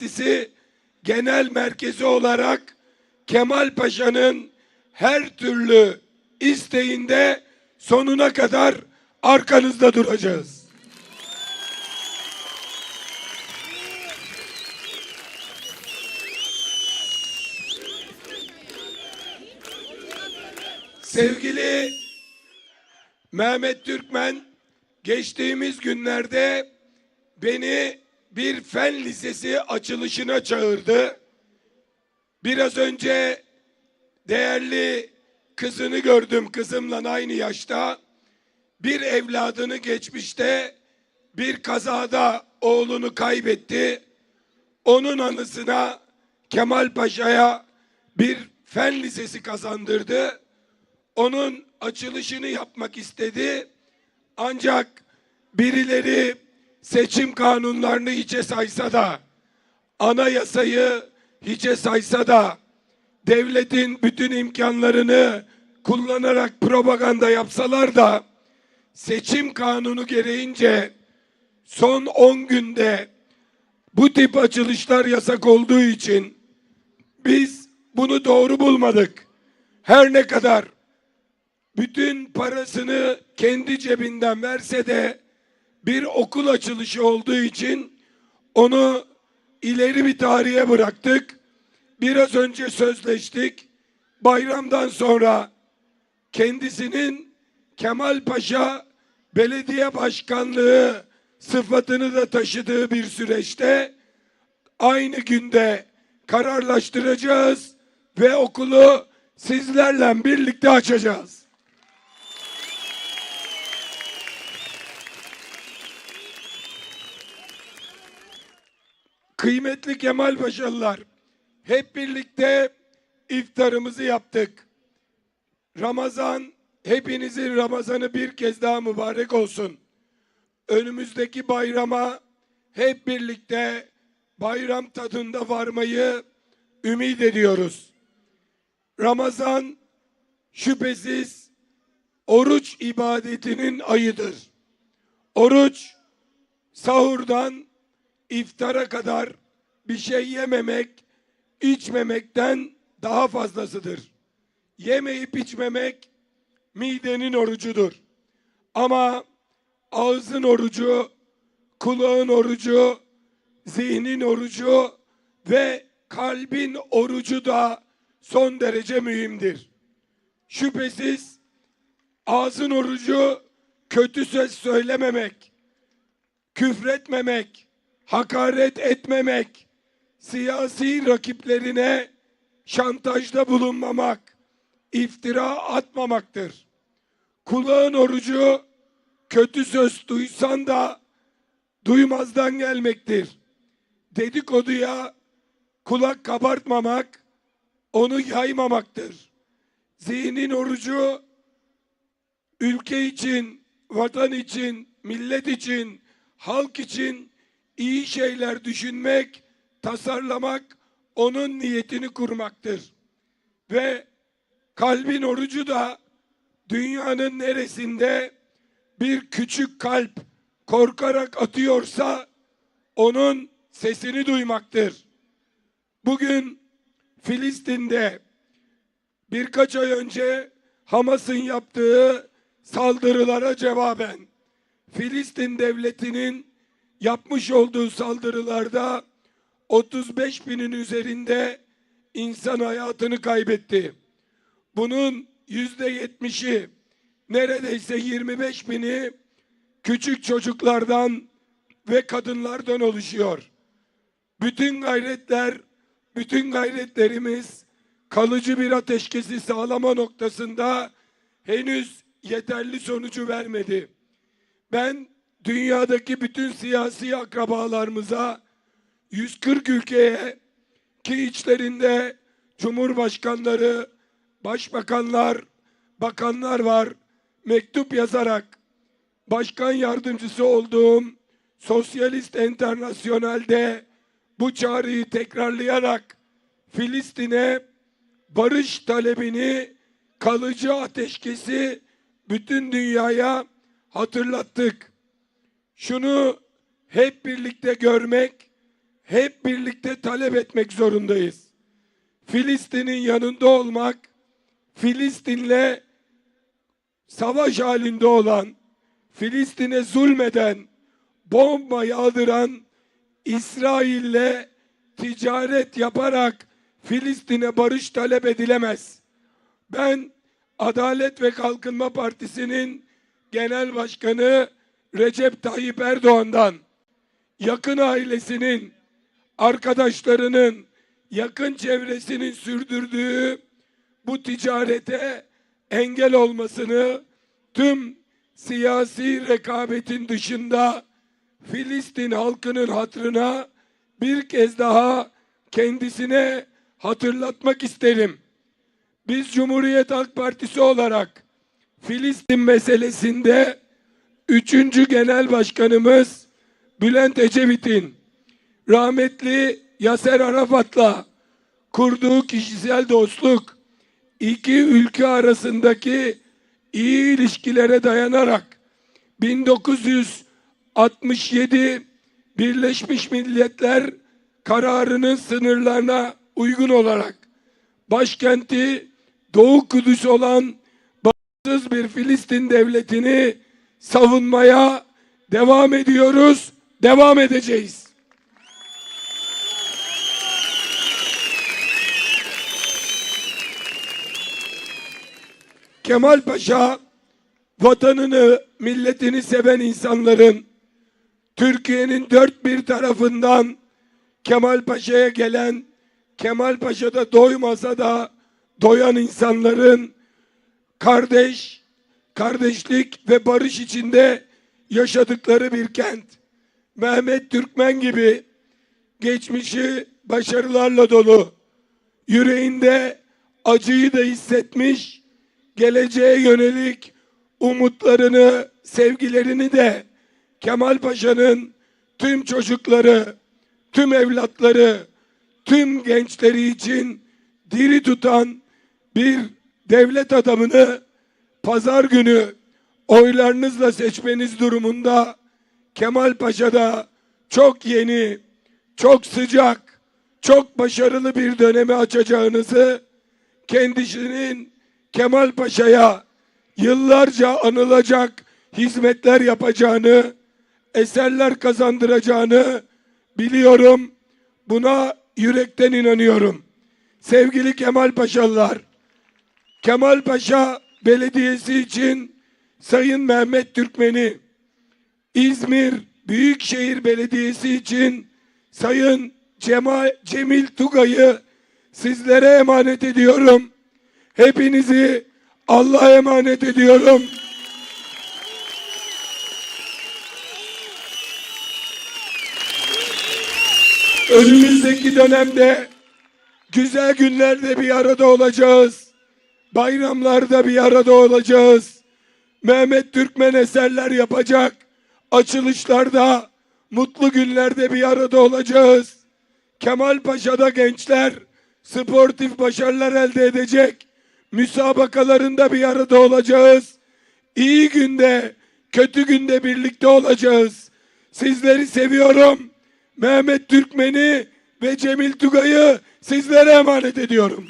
Partisi genel merkezi olarak Kemal Paşa'nın her türlü isteğinde sonuna kadar arkanızda duracağız. Sevgili Mehmet Türkmen geçtiğimiz günlerde beni bir fen lisesi açılışına çağırdı. Biraz önce değerli kızını gördüm kızımla aynı yaşta. Bir evladını geçmişte bir kazada oğlunu kaybetti. Onun anısına Kemal Paşa'ya bir fen lisesi kazandırdı. Onun açılışını yapmak istedi. Ancak birileri seçim kanunlarını hiçe saysa da, anayasayı hiçe saysa da, devletin bütün imkanlarını kullanarak propaganda yapsalar da, seçim kanunu gereğince son 10 günde bu tip açılışlar yasak olduğu için biz bunu doğru bulmadık. Her ne kadar bütün parasını kendi cebinden verse de bir okul açılışı olduğu için onu ileri bir tarihe bıraktık. Biraz önce sözleştik. Bayramdan sonra kendisinin Kemal Paşa belediye başkanlığı sıfatını da taşıdığı bir süreçte aynı günde kararlaştıracağız ve okulu sizlerle birlikte açacağız. Kıymetli Kemal Paşalılar, hep birlikte iftarımızı yaptık. Ramazan, hepinizin Ramazanı bir kez daha mübarek olsun. Önümüzdeki bayrama hep birlikte bayram tadında varmayı ümit ediyoruz. Ramazan şüphesiz oruç ibadetinin ayıdır. Oruç sahurdan iftara kadar bir şey yememek, içmemekten daha fazlasıdır. Yemeyip içmemek midenin orucudur. Ama ağzın orucu, kulağın orucu, zihnin orucu ve kalbin orucu da son derece mühimdir. Şüphesiz ağzın orucu kötü söz söylememek, küfretmemek, hakaret etmemek, siyasi rakiplerine şantajda bulunmamak, iftira atmamaktır. Kulağın orucu kötü söz duysan da duymazdan gelmektir. Dedikoduya kulak kabartmamak, onu yaymamaktır. Zihnin orucu ülke için, vatan için, millet için, halk için iyi şeyler düşünmek, tasarlamak, onun niyetini kurmaktır. Ve kalbin orucu da dünyanın neresinde bir küçük kalp korkarak atıyorsa onun sesini duymaktır. Bugün Filistin'de birkaç ay önce Hamas'ın yaptığı saldırılara cevaben Filistin devletinin yapmış olduğu saldırılarda 35 binin üzerinde insan hayatını kaybetti. Bunun yüzde yetmişi neredeyse 25 bini küçük çocuklardan ve kadınlardan oluşuyor. Bütün gayretler, bütün gayretlerimiz kalıcı bir ateşkesi sağlama noktasında henüz yeterli sonucu vermedi. Ben dünyadaki bütün siyasi akrabalarımıza 140 ülkeye ki içlerinde cumhurbaşkanları, başbakanlar, bakanlar var mektup yazarak başkan yardımcısı olduğum Sosyalist Enternasyonel'de bu çağrıyı tekrarlayarak Filistin'e barış talebini kalıcı ateşkesi bütün dünyaya hatırlattık. Şunu hep birlikte görmek, hep birlikte talep etmek zorundayız. Filistin'in yanında olmak, Filistin'le savaş halinde olan, Filistin'e zulmeden, bomba yağdıran İsrail'le ticaret yaparak Filistin'e barış talep edilemez. Ben Adalet ve Kalkınma Partisi'nin genel başkanı Recep Tayyip Erdoğan'dan yakın ailesinin, arkadaşlarının, yakın çevresinin sürdürdüğü bu ticarete engel olmasını tüm siyasi rekabetin dışında Filistin halkının hatrına bir kez daha kendisine hatırlatmak isterim. Biz Cumhuriyet Halk Partisi olarak Filistin meselesinde üçüncü genel başkanımız Bülent Ecevit'in rahmetli Yaser Arafat'la kurduğu kişisel dostluk iki ülke arasındaki iyi ilişkilere dayanarak 1967 Birleşmiş Milletler kararının sınırlarına uygun olarak başkenti Doğu Kudüs olan bağımsız bir Filistin devletini savunmaya devam ediyoruz, devam edeceğiz. Kemal Paşa vatanını, milletini seven insanların Türkiye'nin dört bir tarafından Kemal Paşa'ya gelen, Kemal Paşa'da doymasa da doyan insanların kardeş, kardeşlik ve barış içinde yaşadıkları bir kent. Mehmet Türkmen gibi geçmişi başarılarla dolu, yüreğinde acıyı da hissetmiş, geleceğe yönelik umutlarını, sevgilerini de Kemal Paşa'nın tüm çocukları, tüm evlatları, tüm gençleri için diri tutan bir devlet adamını pazar günü oylarınızla seçmeniz durumunda Kemal Paşa'da çok yeni, çok sıcak, çok başarılı bir dönemi açacağınızı kendisinin Kemal Paşa'ya yıllarca anılacak hizmetler yapacağını, eserler kazandıracağını biliyorum. Buna yürekten inanıyorum. Sevgili Kemal Paşalılar, Kemal Paşa Belediyesi için Sayın Mehmet Türkmen'i, İzmir Büyükşehir Belediyesi için Sayın Cemal, Cemil Tugay'ı sizlere emanet ediyorum. Hepinizi Allah'a emanet ediyorum. Önümüzdeki dönemde güzel günlerde bir arada olacağız. Bayramlarda bir arada olacağız. Mehmet Türkmen eserler yapacak. Açılışlarda, mutlu günlerde bir arada olacağız. Kemal Paşa'da gençler sportif başarılar elde edecek. Müsabakalarında bir arada olacağız. İyi günde, kötü günde birlikte olacağız. Sizleri seviyorum. Mehmet Türkmen'i ve Cemil Tugay'ı sizlere emanet ediyorum.